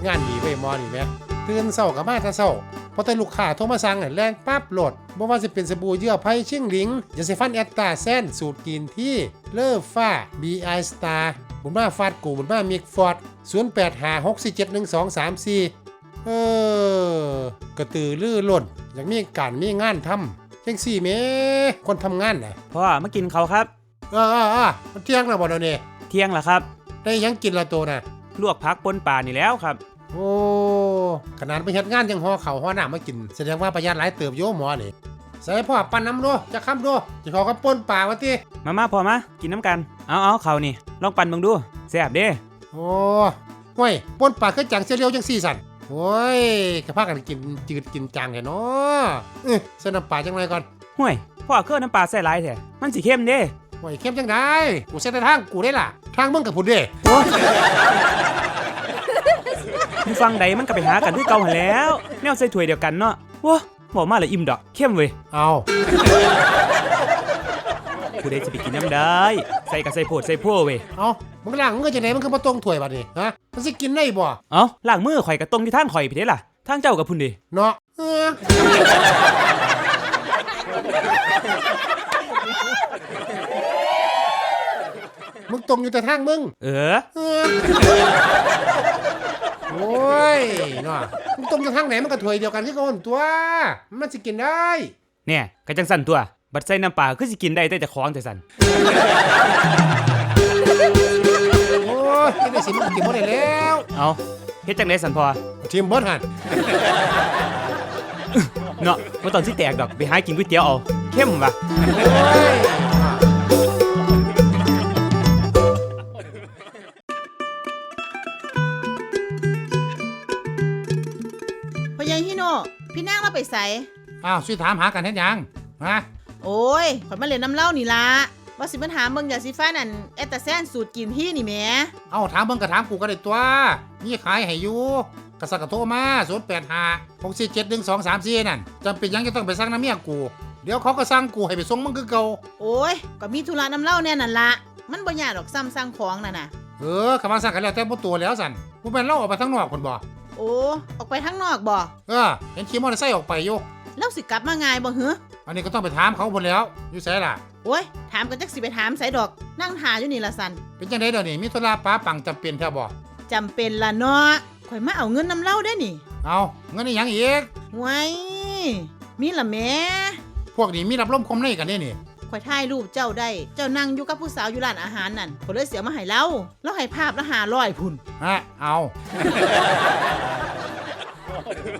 ดงานดีไว้ยหมอนี่แหมตื่นเช้าก็มาแต่เช้าพอแต่ลูกค้าโทรมาสั่งน่ะแล่นปั๊บโหลดบ่ว่าสิเป็นสบู่เยื่อไผ่ชิ่งหลิงยาสีฟันแอตตาแซนสูตรกินที่เลอฟ้า BI Star บุญมาฟาดกูบุญมามิกฟอร์ด0856471234 เออกระตือรือร้นอยากมีการมีงานทำจังสี่แหม่คนทำงานน่ะพ่อมากินเขาวครับเออเออเออมันเที่ยงแล้วบ่เดี๋ยวนี้เที่ยงละครับ ได้หยังกินละตัวน่ะลวกพักปนป่านี่แล้วครับ โอ้ขนาดไปเฮ็ดงานยังห่อเขาวห่อหน้ามากิน แสดงว่าประหยัดหลายเติบโยหมอนี่ใส่พ่อปั้นน้ำดูจะค้ำดูจะขอกับป้นป่าวะติมามาพอมา กินน้ำกัน เอาเอาเขาวนี่ ลองปั่นเบิ่งดูแซ่บเด้ โอ้ห่วยป้นป่าคือจังเสียเร็วจังสี่สันโอ้ยกระพากันกินจืดกินจังแท้เนาะเอ้ยใส่น้ำปลาจังไรก่อนห่วยพ่อเครื่องน้ำปลาใส่หลายแท้มันสิเข้มเด้ห่วยเข้มจังได้กูเส้นทางกูได้ล่ะ ทางมึงกับผู้เด้อ ยู่ฟังใดมันก็ไปหากันที่เก่าหันแหล้ว แนวใส่ถ้วยเดียวกันเนาะว้าบอกมาและอิ่มดอกเข้มเว้ยเอาผู้ใดจะไปกินน้ำได้ ใส่กับใส่โพดใส่โพเว้ยเอามึงล้างมึงก็จะไหนมันคือมาตรงถ้วยบัดนี้ฮะมันสิกินได้บ่เอาล้างมือข่อยกับตรงที่ทางข่อยพี่เด้ล่ะทางเจ้ากับพุ่นเดิเนาะเออมึงตรงอยู่แต่ทางมึง เออเออ โอ้ยเนาะมึงตรงอยู่ทางไหนมันก็ถ้วยเดียวกันที่เขาหั่นตัว มันสิกินได้เนี่ยกะจังสั่นตัว บัดใส่น้ำปลาคือสิกินได้แต่เจะคล้าของแต่สั่นโอ้ยกินได้สิมึงกินบ่ได้แล้วเอาเฮ็ดจังไดสั่นพอทีมเบิร์ดหันเนาะว่าตอนที่แตกดอกไปหากินก๋วยเตี๋ยวเอาเข้มวะโอ้ย นางเราไปใส่อ้าวช่วยถามหากันเฮ็ดหยังฮะโอ้ยข่อยมาเล่นน้ำเหล้านี่ละว่าสิมาถามเบิ่งยาสีฟ้านั่นเอตาแซนสูตรกินที่นี่แหมเอ้าถามเบิ่งก็ถามกูก็ได้ตัวมีขายให้อยู่กษัตริย์ก็โทรมา085 647 1234นั่นจำเป็นหยังจะต้องไปสั่งน้ำเมียกู เดี๋ยวเขาก็สั่งกูให้ไปส่งมึงคือเก่าโอ้ยก็มีธุระน้ำเหล้าแน่นั่นละมันบ่ยากดอกซ้ำสั่งของน่ะนะเออคำว่าสั่งกันแล้วแต่บ่ตัวแล้วสั่นกูแม่นเล่าออกไปทางนอกคนบ่ โอ้ ออกไปข้างนอกบ่ เออเห็นขี่มอเตอร์ไซค์ออกไปอยู่แล้วสิกลับมาง่ายบ่หืออันนี้ก็ต้องไปถามเขาพุ่นแล้วอยู่ไสล่ะ โอ้ย ถามกันจักสิไปถามไสดอก นั่งหาอยู่นี่ละสันเป็นจังไดเดี๋ยวนี้มีธุระป้าปังจำเป็นแท้บ่จำเป็นละเนาะข่อยมาเอาเงินน้ำเหล้าได้นี่เอาเงินนี่ยังอีก ไว้มีละแหม่พวกนี้มีรับลมคมในกันนี่นี่ ข่อยถ่ายรูปเจ้าได้ เจ้านั่งอยู่กับผู้สาวอยู่ร้านอาหารนั่นข่อยเลยเสียมาให้เราแล้วให้ภาพละหาร้อยพุ่น ฮะเอา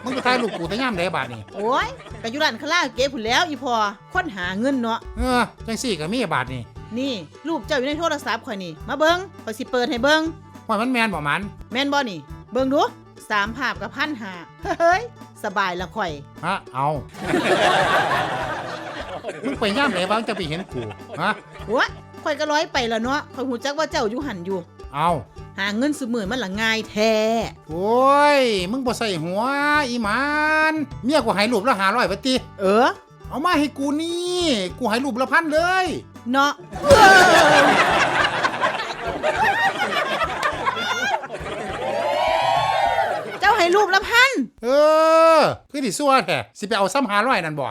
มึงไปถ่ายรูปกูแต่ย่ามใดบาดนี่โอ้ยก็อยู่ร้านคาราโอเกะพุ่นแล้วอีพอค้นหาเงินเนาะ เออจังสี่ก็มีบาดนี่นี่รูปเจ้าอยู่ในโทรศัพท์ข่อยนี่ มาเบิงข่อยสิเปิดให้เบิงว่ามันแมนบ่มันแม่นบ่นี่ เบิงดูสามภาพกับพันหาเฮ้ย สบายละข่อย ฮะเอา มึงไปย่ามไหนบ้างจะไปเห็นกูฮะหัวข่อยก็ร้อยไปแล้วเนาะข่อยหูจักว่าเจ้าอยู่หันอยู่ เอาหาเงินสมือมันละง่ายแท้โอ้ย มึงบ่ใส่หัว อีหมันเมียกูให้รูปละหาร้อยบาติเออ เอามาให้กูนี่ กูให้รูปละพันเลย เนาะเจ้า ให้รูปละพันเออ คือดิซัวแท้สิไปเอาซ้ำหาร้อยนั่นบ่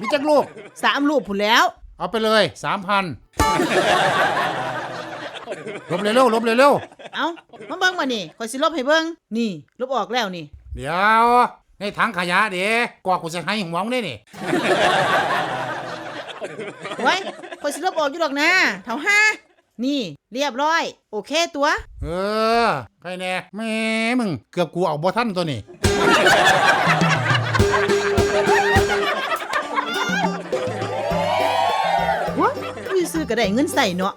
มีจักรูป สามรูปพุ่นแล้ว เอาไปเลยสามพันลบเร็วๆลบเร็วเอามาเบิ่งมานี่ข่อยสิลบให้เบิ่งนี่ ลบออกแล้วนี่ ๆเดี๋ยว ในถังขยะเดี๋ยวกว่ากูจะให้หัวมึงได้นี่ไว้ข่อยสิลบออกอยู่ดอกนะเท่าห้า นี่ เรียบร้อย โอเคตัว เออใครแน่แม่มึง เกือบกูเอาบ่ทันตัวนี้วะมีซื้อก็ได้เงินใส่เนาะ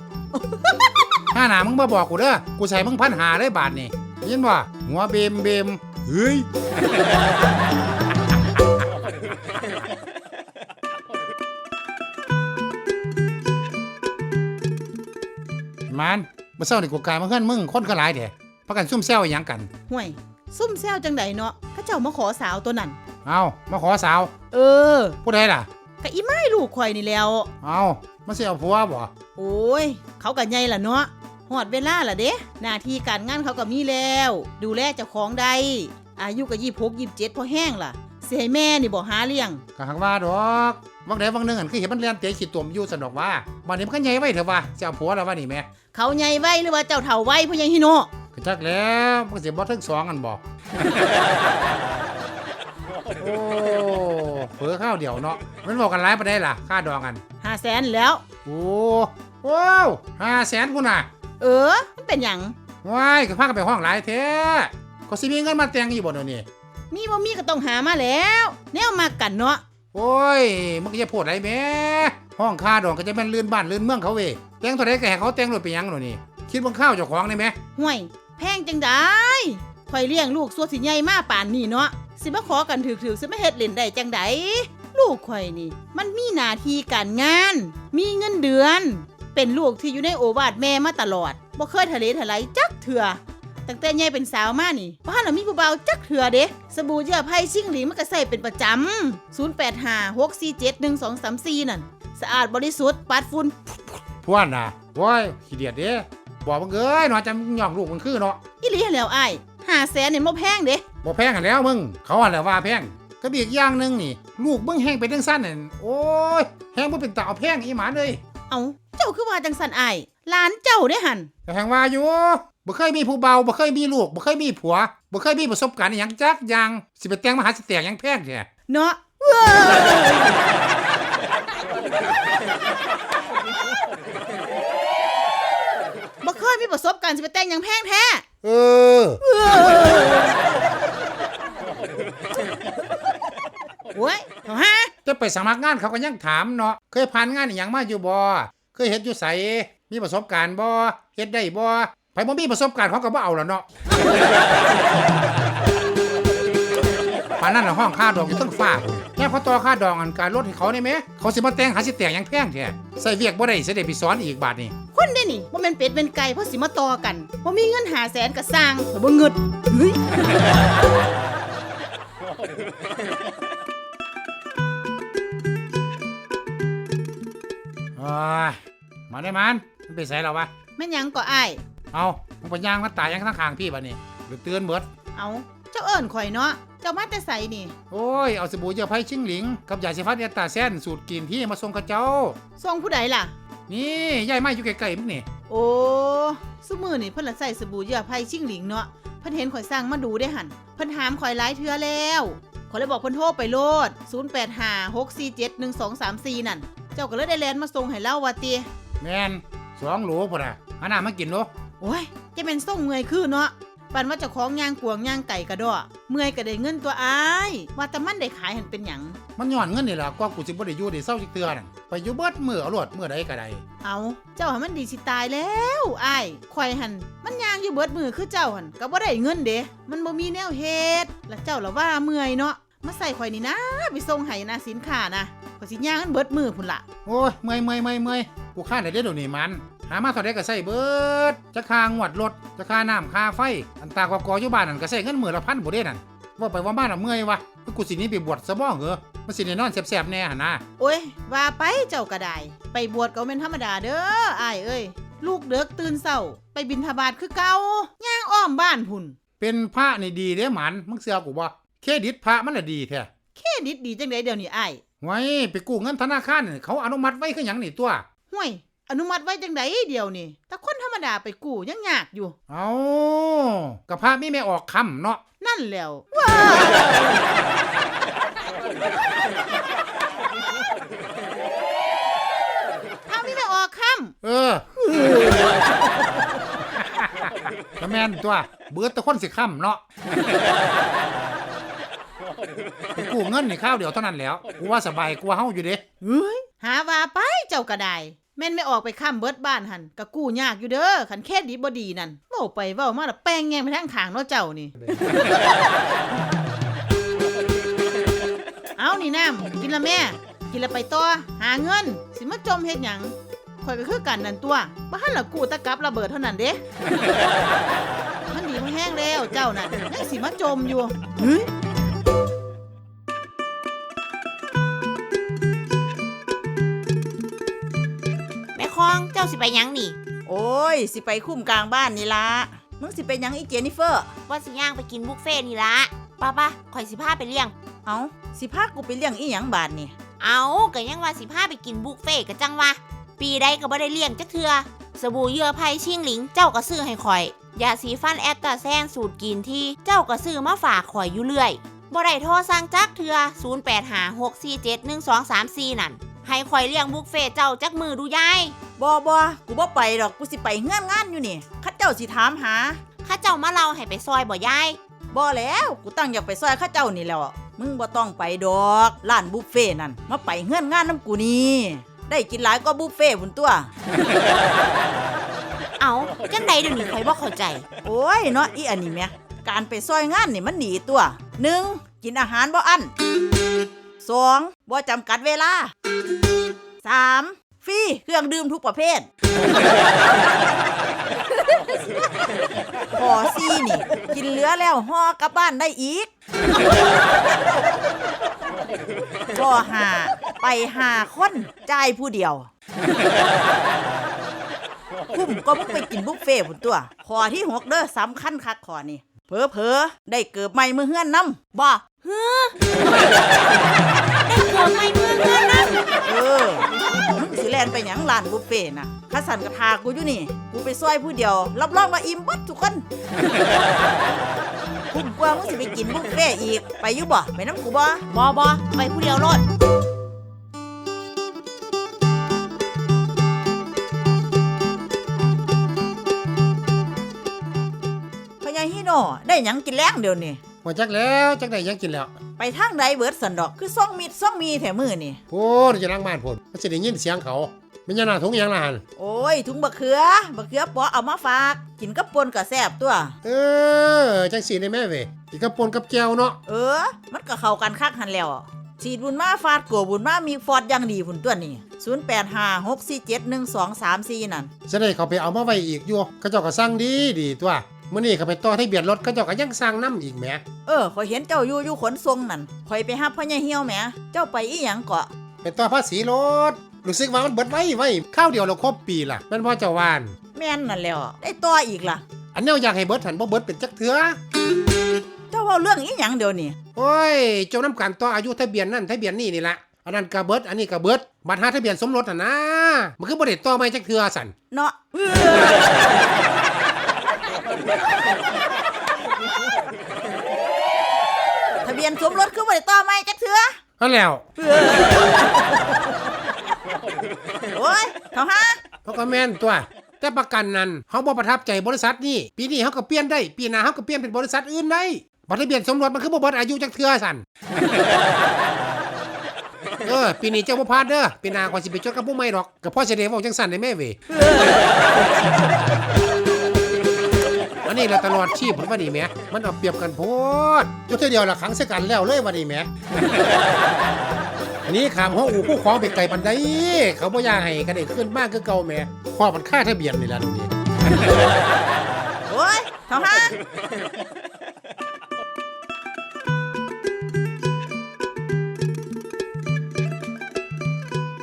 ห้าหนามึงมาบอกกูเด้อ กูใส่มึงพันหาได้บาทนี่ยินบ่หัวเบมเบมเฮ้ย มันมาเศร้านี่กูกลายมาเพื่อนมึงคนก็หลายเด้พักกันซุ่มแซวอหยังกัน ห่วย ซุ่มแซวจังใดเนาะเข้าเจ้ามาขอสาวตัวนั้น เอามาขอสาวเออผู้ใดล่ะ กะอีไม้ลูกข่อยนี่แหล้ว เอามาเสียผัวบ่โอ้ย เขากะใหญ่ล่ะเนาะหอดเวลาล่ะเด้หน้าที่การงานเขาก็มีแล้ว ดูแลเจ้าของได้อายุก็ยี่หกยี่เจ็ดพอแห้งล่ะ สิให้แม่นี่บ่หาเลี้ยงก็หักว่าดอกวังใดวังหนึงอันคือเห็นมันเลียนเตะขี้ตุ่มอยู่สนอกว่าบัดนี้มันก็ใหญ่ไว้เถอะว่าจะเอาผัวแล้วว่านี่แม่เขาใหญ่ไว้หรือว่าเจ้าเฒ่าไว้พ่อยังฮิโนก็จักแล้วมันก็สิบ่ถึงสองกันบ่ โอ้เผลอข้าวเดียวเนาะมันบอกกันหลายปานใดล่ะค่าดองกัน ห้าแสนแล้ว โอ้ว้าวห้าแสนพุ่นน่ะเออมันเป็นหยังว้ายก็พากันไปห้องหลายแท้ก็สิมีเงินมาแต่งอยู่บ่เดี๋ยวนี้ มีบ่มีก็ต้องหามาแล้ว แนวมากันเนาะโอ้ยมันก็จะโพดไรแหม่ห้องค่าดองก็จะแม่นลื่นบ้านลื่นเมืองเขาเว้ยแต่งเท่าไรก็ให้เขาแต่งรถไปหยังหรอนี่คิดเบังข้าวเจ้าของได้ไหมห่วย แพงจังได้ข่อยเลี้ยงลูกสัวสิใหญ่มาป่านนี้เนาะสิมาขอกันถือๆสิมาเฮ็ดเล่นได้จังไดลูกข่อยนี่ มันมีหน้าที่การงาน มีเงินเดือน เป็นลูกที่อยู่ในโอวาทแม่มาตลอดบ่เคยทะเลทลายจักเถื่อ ตั้งแต่ใหญ่เป็นสาวมานี่บ้านเรามีผู้เบาวจักเถื่อเด้สบู่เยื่อไผ่ชิงหลิงมันก็ใส่เป็นประจำ0856471234นั่นสะอาดบริสุทธิ์ปัดฝุ่นพวนน่ะโอ้ยขี้เดียดเด้บอกมึงเอ้ยหนอจะย่องลูกมึงคือเนาะอีหลีแล้วอ้ายห้าแสนเนี่ยบ่แพงเด้บ่แพงกันแล้วมึง เขาอะแหละว่าแพงก็มีอีกอย่างหนึงนี่ ลูกมึงแห้งไปจังสั้นน่ะโอ้ยแห้งบ่เป็นตาเอาแพงอีหมาเลย เอาเจ้าคือว่าจังสันอ้ายหลานเจ้าได้หันแต่แหงว่าอยู่บ่เคยมีผู้เบาบ่เคยมีลูกบ่เคยมีผัวบ่เคยมีประสบการณ์อหยังจักอย่างสิไปแต่งมหาสิแตกหยังแพงแท้เนาะเว้ยบ่เคยมีประสบการณ์สิไปแต่งหยังแพงแท้ เออ โอ้ยเถาฮะจะไปสมัครงานเขาก็ยังถามเนาะเคยผ่านงานอหย่างมาอยู่บ่เคยเฮ็ดอยู่ไสมีประสบการณ์บ่เฮ็ดได้บ่ไผบ่มีประสบการณ์เขาก็บ่เอาแล้วเนาะปานนั้นน่ะห้องค่าดองอยู่เทั้งฟ้าพุ่นแค่เขาต่อค่าดองอันการลดให้เขาได้ไหมเขาสิมาแต่งหาสิแต่งหยังแพงแท้ใส่เวียกบ่ได้สิได้ไปสอนอีกบาดนี้คนได้นี่บ่แม่นเป็ดเป็นไก่เพราะสิมาต่อกันบ่มีเงินหาแสนก็สร้างแต่บ่เงิดเฮ้ย ยมาได้มันมันไปไสแล้ววะแม่นหยังก็อ้ายเอามึงไปย่างมาตายยังข้างข้างๆพี่บัดนี้หรือเตือนเบิด เอาเจ้าเอิ้นข่อยเนาะเจ้ามาแต่ไสนี่โอ้ย เอาสบู่เยื่อไผ่ชิงหลิง กับยาสีฟันเอตตาแซนสูตรกลินที่มาส่งกับเจ้าส่งผู้ใดล่ะ นี่ยายมาอยู่ไกลๆมึงนี่โอ้ซุมือนี่เพิ่นละใส่สบู่เหยื่อไผ่ชิงหลิงเนาะเพิ่นเห็นข่อยสั่งมาดูได้หันเพิ่นถามข่อยหลายเทื่อแล้วข่อยเลยบอกเพิ่นโทรไปโลด 0856471234 นั่นเจ้าก็เลยได้แลนมาส่งให้เล่าว่าติแมนสองโหลพุ่นอะหาน้ามากินโลโอ้ยจะเป็นส่งเมื่อยคือเนาะปันว่าเจ้าของย่างกวงย่างไก่กระดอเมื่อยก็ได้เงินตัวอ้ายว่าแต่มันได้ขายหันเป็นหยังมันย้อนเงินนี่ล่ะกว่ากูสิบ่ได้อยู่ได้เศร้าจักเทื่อนั่นไปอยู่เบิดมื้อเอาโลดมื้อใดก็ได้เอาเจ้าหันมันดีสิตายแล้วอ้ายข่อยหันมันย่างอยู่เบิดมือคือเจ้าหันก็บ่ได้เงินเด้มันบ่มีแนวเฮ็ดแล้วเจ้าละว่าเมื่อยเนาะ มาใส่ข่อยนี่นะไปส่งให้นะสินค้านะข่อยสิย่างมันเบิดมือพุ่นละโอ้ยเมื่อยเมื่อยเมื่อยเมื่อยกูค้านได้เด้อเดี๋ยวนี้มัน หามาเท่าใดก็ใส่เบิดจะค่างวดรถจะค่าน้ำค่าไฟ อันตากว่ากออยู่บ้านนั่นก็ใส่เงินมื้อละพันบ่เด้นั่นว่าไปว่ามาน่ะเมื่อยวะกูสิหนี้ไปบวชซะบ่เหรอมันสิได้นอนแซ่บๆแน่หั่นนะโอ้ยว่าไปเจ้าก็ได้ไปบวชก็เป็นธรรมดาเด้ออ้ายเอ้ยลูกเด็กตื่นเช้า ไปบิณฑบาตคือเก่าย่างอ้อมบ้านพุ่นเป็นพระนี่ดีเด้หมันมึงเชื่อกูบ่ เครดิตพระมันน่ะดีแท้เครดิตดีจังไดเดี๋ยวนี้อ้ายไว้ไปกู้เงินธนาคารนี่เขาอนุมัติไว้คือหยังนี่ตัวห่วย อนุมัติไว้จังไดเดียวนี่แต่คนธรรมดาไปกู้ยังยากอยู่ เอากับพระมีไม่ออกคำเนาะนั่นแล้วว้าเอาพี่ไปออกคเออก็แม่นตัว เบิดแตะคนสิคำเนาะ ไปกู้เงินนี่ข้าวเดียวเท่านั้นแหล้วกูว่าสบายกว่าเฮาอยู่เด้เฮ้ยหาว่าไปเจ้าก็ได้แม่นไม่ออกไปค้ำเบิดบ้านหันก็กู้ยากอยู่เด้อขันเครดิตบ่ดีนั่นเว้าไปเว้ามาและแป้งแงงไปทางขางเนาะเจ้านี่ เอานี่น้ำกินละแม่ กินละไปต่อหาเงิน สิมาจมเฮ็ดหยังข่อยก็คือกันนั่นตัวบ่หันละกู้แตะกับระเบิดเท่านั้นเด้ มันดีมาแห้งแล้วเจ้านั่นยังสิมาจมอยู่เฮ้ย สิไปหยังนี่ โอ้ย สิไปคุ้มกลางบ้านนี่ละมึงสิไปหยังอีเจนิเฟอร์ ว่าสิย่างไปกินบุฟเฟ่ต์นี่ละป้าป้าข่อยสิพาไปเลี้ยง เอาสิพากูไปเลี้ยงอีหยังบาทนี่ เอาก็ยังว่าสิพาไปกินบุฟเฟ่ต์ก็จังวะปีใดก็บ่ได้เลี้ยงจักเทือสบู่เหยื่อไผ่ชิงหลิง เจ้าก็ซื้อให้ข่อยยาสีฟันแอตตาแซนสูตรกินที่เจ้าก็ซื้อมาฝากข่อยอยู่เรื่อยบ่ได้โทรสั่งจักเทือ0856471234นั่น ให้ข่อยเลี้ยงบุฟเฟ่ต์เจ้าจักมือดูยายบอบอกูบ่ไปดอกกูสิไปเงื่อนงานอยู่นี่เข้าเจ้าสิถามหาข้าเจ้ามาเล่าให้ไปซอยบ่ยายบ่แล้วกูตั้งอยากไปซอยเข้าเจ้านี่แล้วมึงบ่ต้องไปดอกร้านบุฟเฟ่นั่นมาไปเงื่อนงานน้ำกูนี่ได้กินหลายก็บุฟเฟ่บุนตัว เอาจังใดเดี๋ยวนี้ข่อยบ่เข้าใจ โอ้ยเนาะอีอันนี้แหม่การไปซอยงานนี่มันหนีตัวหนึ่งกินอาหารบ่อัน สองบ่จำกัดเวลาสามฟรีเครื่องดื่มทุกประเภทพอซี่นี่ กินเหลือแล้วห่อกลับบ้านได้อีกพอหาไปหาคนจ่ายผู้เดียว คุ้มก็มึงไปกินบุฟเฟ่ต์พุ่นตัว ขอที่หกเด้อสำคัญคักขอนี่เพอเพอๆ ได้เกิบใหม่มือเฮือนน้ำบ่ เฮ้อได้เกิดไม่เมื่อเงินนะเออมึงสิแลนไปหยังร้านบุฟเฟ่น่ะข้าสันกระทากูอยู่นี่ กูไปซอยผู้เดียว รับรองว่าอิ่มเบัดทุกคนคุ้มกว่ามึงสิไปกินบุฟเฟ่อีก ไปอยู่บ่ ไปน้ำกูบ่บ่บ่ไปผู้เดียวโลดพญาฮิโนได้หยังกินแล้งเดี๋ยวนี้ มาจักแล้วจักได้หยังกินแล้วไปทางใดเบิดสันดอกคือซ่องมิดซ่องมีแถมือนี่โอ้ยจะล้างบ้านพุ่นมันจะได้ยินเสียงเขาไม่ยาหน้าถุงหยังละหันโอ้ยถุงบะเขือบะเขือปอเอามาฝาก กินกับปนกับแซบตัว เออจังสีได้แม่เว้ยอีกกระปนกับแก้วเนาะเออ มันก็เข้ากันคักหันแล้วฉีดบุญมาฟาดกัวบุญมามีฟอดอยังดีพุ่นตัวนี่0856471234นั่นจะได้เขาไปเอามาไว้อีกอยู่เขาเจ้าก็สั่งดีดีตัว มื้อนี้เขาไปต่อทะเบียนรถเขาเจ้าก็ยังสั่งน้ำอีกแหมเออขอยเห็นเจ้าอยู่อยู่ขนทรงนั่นข่อยไปหับพ่อใหญ่เหี่ยวแหมเจ้าไปอีหยังเกาะเป็นต่อภาษีรถรู้สึกว่ามันเบิดไว้ไว้ข้าวเดียวเราครบปีล่ะแม่นพ่อเจ้าวาน แม่นนั่นแล้วได้ต่ออีกล่ะ อันแนี้อยากให้เบิดหันบ่เบิดเป็นจักเถือเจ้าเว้าเรื่องอีหยังเดี๋ยวนี้โอ้ยเจ้าน้ำกันต่ออายุทะเบียนนั่นทะเบียนนี่นี่ละอันนั้นก็เบิดอันนี้ก็เบิดบัตรหาทะเบียนสมรสน่ะนะมันคือบ่ได้ต่อไม่จักเถือสั่นเนาะเออ ทะเบียนสมรสคือบ่ได้ต่อไหมจักเถือนั่นแล้วโอ้ยเขาฮะเขาก็แม่นตัว แต่ประกันนั้นเขาบ่ประทับใจบริษัทนี่ปีนี้เขาก็เปลี่ยนได้ ปีหน้าเขาก็เปลี่ยนเป็นบริษัทอื่นได้บัตรทะเบียนสมรสมันคือบ่เบิดอายุจักเทื่อสั่นเออปีนี้เจ้าบ่พลาดเด้อปีหน้าก่อนสิไปจดกับผู้ใหม่ดอกก็พ่อสิได้เว้าจังสั่นได้แม่เวยอั นนี้เราตลอดชีพผมว่านี่แหมมันเอาเปรียบกันโพดจุดเดียวละครั้งเสยกันแล้วเลยว่านี่แหม อันนี้ขามห้องอู่ผู้ของไปไกลปันไดเขาบ่อยากให้กันได้ขึ้นมากคือเก่าแหม่พ่อมันค่าทะเบียนนี่ล่ะนี่โอ้ยเขาฮะ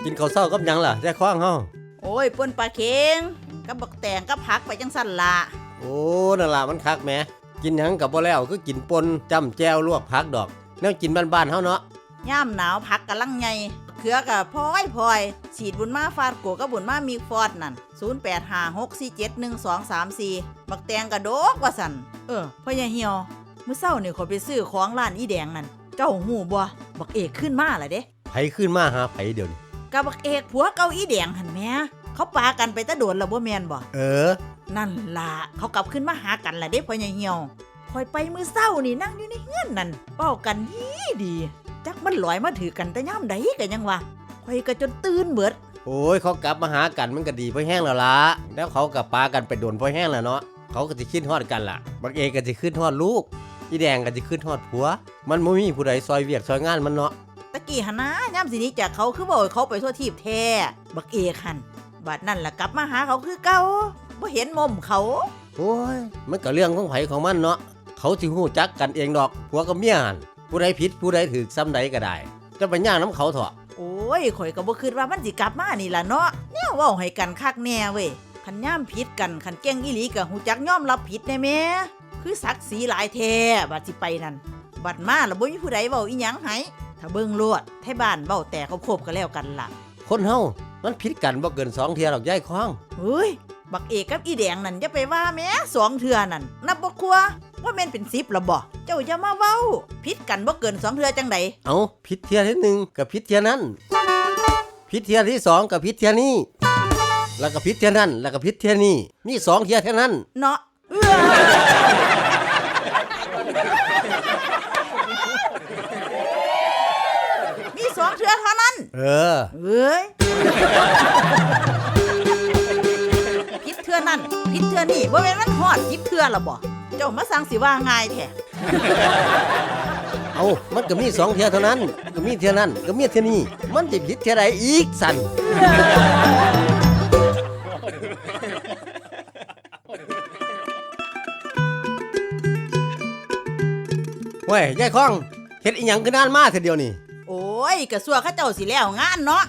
กินข้าวเช้ากับหยังล่ะแจ้คว้างเฮาโอ้ยป่นปลาเค็งกับบักแตงกับผักไปจังสั่นละ โอ้นั่นล่ะมันคักแหมกินหยังกับบ่แล้วคือกินปนจำแจวลวกผักดอกแนวกินบ้านๆเฮาเนาะย่ามหนาวผักกะลังไงเขือกับพลอยพลอยฉีดบุญมาฟาดโกกับบุญมามีฟอดนั่น0856471234บักแตงกระโดกว่าสั่นเออพ่อใหญ่เหี่ยวมื้อเช้านี่ขอยไปซื้อของร้านอีแดงนั่นเจ้าหูบ่บักเอกขึ้นมาล่ะเด้ไผขึ้นมาหาไผเดี๋ยวนี้กับบักเอกผัวเก่าอีแดงหันแหม่ เขาปากันไปแตะโดนแล้วบ่แม่นบ่เออ นั่นล่ะเขากลับขึ้นมาหากันล่ะเด้พ่อใหญ่เหี่ยวคอยไปมื้อเช้านี่นั่งอยู่ในเฮือนนั่นเป้ากันดีดีจักมันลอยมาถือกันแต่ย่ามใดกันยังวะคอยก็จนตื่นเบิดโอ้ยเขากลับมาหากันมันก็ดีพอแห้งแล้วล่ะแล้วเขากับปากันไปโดนพอแห้งแล้วเนาะเขาก็สิคิดฮอดกันล่ะบักเอกก็สิขึ้นฮอดลูกอีแดงก็สิขึ้นฮอดผัว มันบ่มีผู้ใดซอยเวียกซอยงานมันเนาะตะกี้หันนะย่ามสิหนี้จากเขาคือบอกให้เขาไปทั่วทีบแท้บักเอกหัน บัดนั่นล่ะกลับมาหาเขาคือเก่าบ่เห็นมุมเขา โอ้ย มันก็เรื่องของไผของมันเนาะ เขาสิฮู้จักกันเองดอกผัวกับเมียหั่นผู้ใดผิดผู้ใดถูกซ้ำใดก็ได้ จะไปย่างน้ำเขาเถอะ โอ้ยข่อยก็บ่คิดว่ามันสิกลับมานี่ล่ะเนาะแนวเว้าให้กันคักแน่เว้ยคันย่ามผิดกันคันเก่งอีหลีก็หูจักยอมรับผิดแน่แม่คือศักดิ์ศรีหลายแท้บัดสิไปนั่นบัดมาแล้วบ่มีผู้ใดเว้าอีหยังให้ถ้าเบิ่งโลดไทบ้านเว้าแต่เขาโคบกันแล้วกันล่ะ คนเฮา มันผิดกันบ่เกินสองเที่ยหรอกยายคล้อง เฮ้ย บักเอกกับอีแดงนั่นอย่าไปว่าแม่สองเทือนั่นนับบ่ครัวว่าแม่นเป็นสิบละบ่เจ้าอย่ามาเว้าผิดกันบ่เกินสองเทือจังใดเอาผิดเที่ยที่หนึ่งกับผิดเที่ยนั้นผิดเที่ยที่สองกับผิดเที่ยนี้แล้วก็ผิดเที่ยนั้นแล้วก็ผิดเที่ยนี้มีสองเที่ยเท่านั้น เนาะเอื้อมีสองเทือเท่านั้น เออ เอ้ยผิดเทือนั่นผิดเทือนี่บ่แม่นมันฮอดผิดเทือละบ่เจ้ามาสั่งสิว่าง่ายแท้เอามันก็มีสองเที่ยเท่านั้น ก็มีเที่ยนั้น ก็มีเที่ยนี้ มันจะผิดเที่ยใดอีกสันเว้ยยายคล้องเฮ็ดอีหยังคือนานมาเทีเดียวนี่โอ้ ยกระสัวเข้าเจ้าสิแล้วงานเนาะ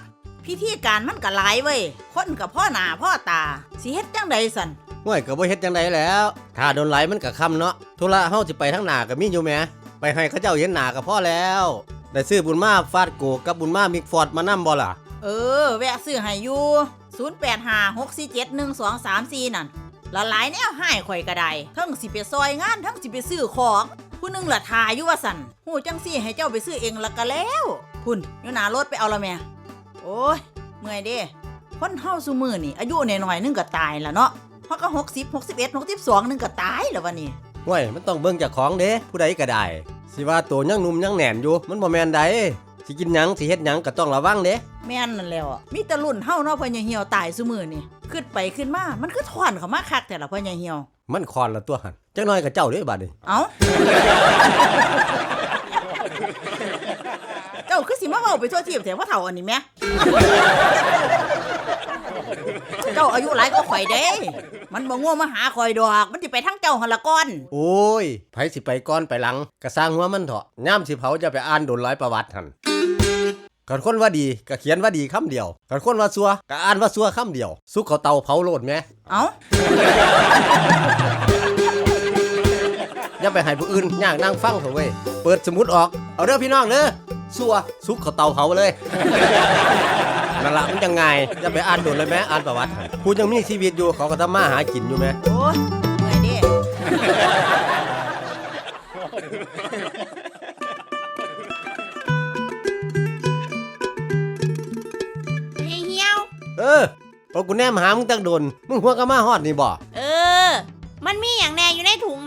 พิธีการมันก็หลายเว้ยคนกับพ่อหน้าพ่อตาสิเฮ็ดจังใดสันห่วยก็บ่เฮ็ดจังไดแล้ว ถ้าโดนไหลมันก็ค่ำเนาะธุระเฮาสิไปทางหน้าก็มีอยู่แหมไปให้เขาเจ้าเห็นหน้าก็พอแล้วได้ซื้อบุญมาฟาดโกกับบุญมามิกฟอร์ดมานำบ่ล่ะ เออ แวะซื้อให้อยู่0856471234 นั่นละหลายแนวให้ข่อยก็ได้ทั้งสิไปซอยงานทั้งสิไปซื้อของผู้หนึงละทาอยู่ว่าสันหูจังซี่ให้เจ้าไปซื้อเองละก็แล้ว พุ่นอยู่หน้ารถไปเอาละแม่ โอ้ยเมื่อยเด้คนเฮาซุมือนี่ อายุน้อยๆนึงก็ตายละเนาะเพราะก็60 61 62นึงก็ตายแล้ววะนี่ห่วยมันต้องเบิ่งจากของเด้ผู้ใดก็ได้ สิว่าตัวยังหนุ่มยังแหน่นอยู่ มันบ่แม่นใดสิกินหยังสิเฮ็ดหยังก็ต้องระวังเด้แม่นนั่นแหล้วอะมีแต่รุ่นเฮาเนาะพ่อใหญ่เหี่ยวตายซุมือนี่ขึ้นไปขึ้นมา มันคือถอนเข้ามาคักแต่ละพ่อใหญ่เหี่ยว มันคอนละตัวหันจักหน่อยก็เจ้าเด้บัดนี้เอ้าเจ้าคือสิมาเว้าไปทั่วทีบแต่ว่าเฒ่าอันนี้แหม่เจ้าอายุหลายก็ข่อยเด้ มันบ่ง่วงมาหาข่อยดอก มันสิไปทั้งเจ้าหั่นละก่อน โอ้ยไผสิไปก่อนไปหลังก็สร้างหัวมันเถาะย่ามสิเผาจะไปอ่านโดนร้อยประวัติหั่นกันคนว่าดีก็เขียนว่าดีคำเดียวกันคนว่าซัวก็อ่านว่าซัวคำเดียว สุกเขาเตาเผาโลดแหม เอ้า อย่าไปให้ผู้อื่นย่างนั่งฟังเถอะเว้ย เปิดสมุดออก เอาเด้อพี่น้องเด้อสัวซุกเขาเตาเผาเลยนั่นละมันยังไงอย่าไปอ่านโดนเลยแม่อ่านประวัติให้ผู้ยังมีชีวิตอยู่เขาก็ทำมาหากินอยู่แม่โอ้ยเมื่อยเด้เฮียเหี่ยว เออพอกูแนมหามึงตั้งโดนมึงหัวก็มาฮอดนี่บ่เออ มันมีอย่างแน่อยู่ในถุงนั่นโ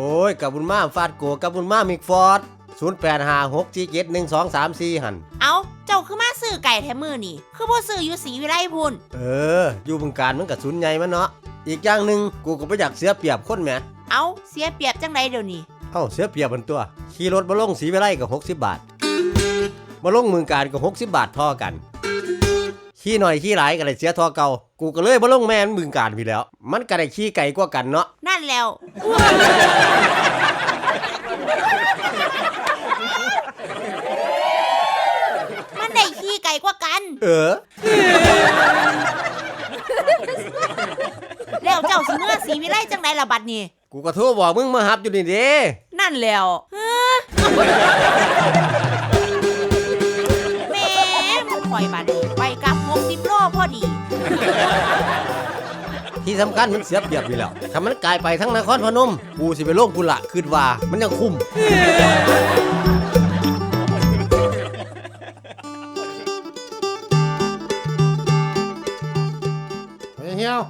อ้ยกับบุญมาฟาดโกกับบุญมามิกฟอร์ด0 8 5 6 7 7 1 2 3 4หัน เอาเจ้าคือมาซื้อไก่แถมมือนี่ คือบ่ซื้ออยู่สีวิไลพุ่น เออ อยู่บึงการมันก็ศูนย์ใหญ่มันเนาะ อีกอย่างหนึ่งกูก็บ่อยากเสียเปรียบคนแหมเอาเสียเปรียบจังไดเดี๋ยวนี้ เอ้าเสียเปรียบบนตัว ขี่รถมาลงสีวิไลก็60 บาทมาลงเมืองการก็60 บาทเท่อกัน ขี่หน่อยขี่หลายก็ได้เสียเท่อเก่ากูก็เลยมาลงแม่นเมืองการพี่แหล้ว มันก็ได้ขี่ไก่กว่ากันเนาะ นั่นแล้ว มันได้ขี้ไก่กว่ากัน เออ แล้วเจ้าสิเมื่อสีวิไลจังไดล่ะบัดนี้ กูก็โทรบอกมึงมาหับอยู่นี่เด้ นั่นแล้ว อยบัดนี้ไปกับ60โลพอดี ที่สำคัญมันเสียเปรียบอยู่แล้วถ้ามันกลายไปทั้งนครพนมกูสิไปโลงกุละคืดว่ามันยังคุ้ม เฮียเฮียว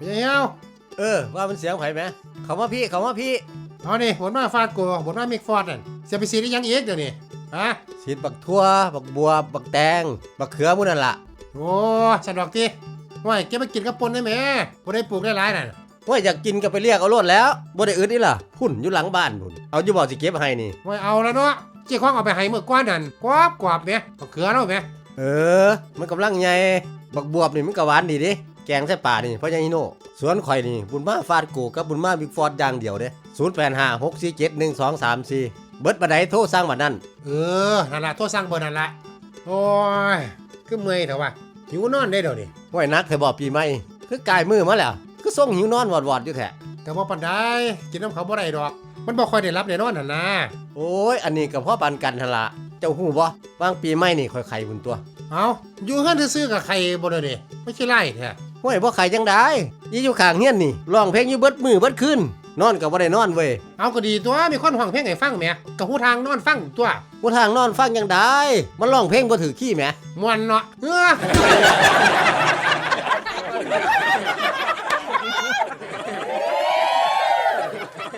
เฮียเฮียวเออ ว่ามันเสียงไผไหมเขามาพี่เขามาพี่ เอานี่บนมาฟาดกูบนมามิกฟอร์ดนั่นจะไปซีได้ยังอีกเดี๋ยวนี้ ฮะสีดบักทั่ว บักบัว บักแตง บักเขือหมูนั่นละโอ้ฉันบอกทีว่าเก็บไปกินกับปนได้ไหมบ่ได้ปลูกได้หลายนั่นว่าอยากกินก็ไปเรียกเอาโลดแล้วบ่ได้อึดนี่ล่ะพุ่นอยู่หลังบ้านพุ่นเอาอยู่บ่สิเก็บให้นี่ว่าเอาแล้วเนาะเจ้าของเอาไปให้เมื่อก้อนนั่นกวาบกวาบเนี่ยบักเขือแล้วไหมเออ มันกำลังใหญ่บักบวบนี่มันก็หวานดีดิแกงใส่ป่านี่เพราะยังฮิโน่สวนข่อยนี่บุญมาฟาดกูกับบุญมาบิ๊กฟอร์ดอย่างเดียวเด้0 8 5 6 4 7 1 2 3 4เบิดบันไดโทรสร้างบัดนั้น เออนั่นละโทษสร้างเบอร์นั่นละโอ้ยคือเมื่อยเถอะวะหิวนอนได้เดี๋ยวนี้ห้วยนักเธอบอกปีใหม่คือกายมือมาแล้วคือส่งหิวนอนวอดๆอยู่แท้แต่ว่าปันได้กินน้ำเขาบ่ได้ดอก มันบ่ค่อยได้รับแน่นอนหั่นนะโอ้ย อันนี้กับพ่อปันกันหั่นละเจ้าหูบ่บางปีใหม่นี่ค่อยไข่บุญตัวเอาอยู่เฮือนซื่อๆกับใครบ่ได้เด้ไม่ใช่ไล่แท้ห้วยบ่ไข่จังได้ยี่อยู่ข้างเฮียนนี่ร้องเพลงอยู่เบิดมือเบิดคืน นอนก็บ่ได้นอนเว้ยเอาก็ดีตัวมีคนห้องเพลงให้ฟังแหมกับหูทางนอนฟังตัวกูทางนอนฟังยังได้ มันร้องเพลงบ่ถือขี้แหมมวนเนาะเออ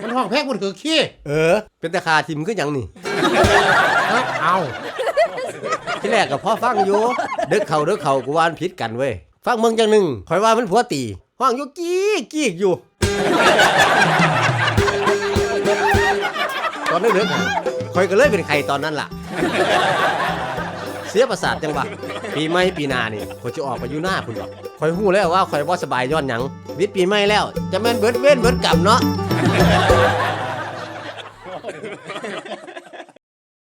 มันห้องเพลงบ่ถือขี้เออ เป็นตาคาทิมคือหยังนี่ เอ้าเอาที่แรกก็พอฟังอยู่เด็กเขาเด็กเขากูว่ามันผิดกันเว้ยฟังเมืองจังหนึ่งข่อยว่ามันผัวตีห้องอยู่กี้กี้อยู่ ตอนนึกๆข่อยก็เลยเป็นใครตอนนั้นล่ะ เสียประสาทจังวะปีใหม่ปีหนานี่ข่อยจะออกไปอยู่หน้าคุณหรอกคอยหู้แล้วว่าคอยว่าสบายย้อนหยังวิทย์ปีใหม่แล้ว จะแม่นเบิดเว้นเบิดกลับเนาะ